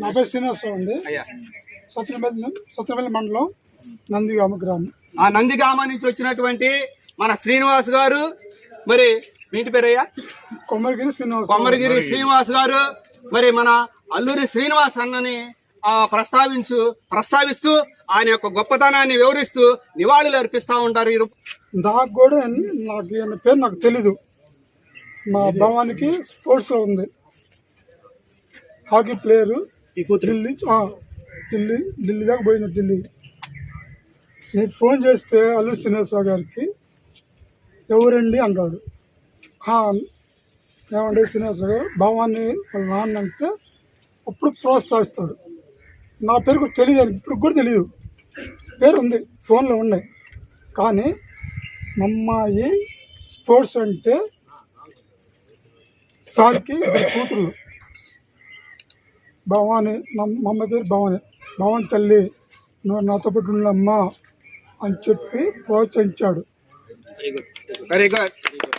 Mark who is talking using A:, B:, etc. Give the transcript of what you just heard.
A: నా పేరు శ్రీనివాసరావు అండి.
B: అయ్యా.
A: సత్యనపల్లి సత్యనపల్లి మండలం నందిగామ గ్రామం.
B: ఆ నందిగామ నుంచి వచ్చినటువంటి మన శ్రీనివాస్ గారు మరి మీ ఇంటి పేరయ్యా?
A: కొమ్మరిగిరి శ్రీనివాస
B: కొమ్మరిగిరి శ్రీనివాస్ గారు మరి మన అల్లూరి శ్రీనివాస్ అన్నని ఆ, ప్రస్తావించు ప్రస్తావిస్తూ ఆయన యొక్క గొప్పతనాన్ని వివరిస్తూ నివాళులు అర్పిస్తా ఉంటారు
A: నాకు కూడా నాకు పేరు నాకు తెలీదు. మా భవానికి స్పోర్ట్స్లో ఉంది. హాకీ ప్లేయర్ ఢిల్లీ ఢిల్లీ ఢిల్లీ దాకా పోయింది ఢిల్లీ. నేను ఫోన్ చేస్తే అల్లు శ్రీనివాసరావు గారికి ఎవరండి? అంటాడు. "ఆ, ఏమండి శ్రీనివాసరావు గారు? భవాన్ని వాళ్ళ నాన్న అంటే అప్పుడు ప్రోత్సహిస్తాడు. నా పేరు కూడా తెలియదు ఇప్పుడు కూడా తెలియదు పేరు ఉంది ఫోన్లో ఉన్నాయి. కానీ మా అమ్మాయి స్పోర్ట్స్ అంటే సార్కి కూతురు భవాని మా మా అమ్మ పేరు భవాని. భవాని తల్లి నువ్వు నాతో పాటు ఉండమ్మా అని చెప్పి ప్రోత్సహించాడు.
B: Very good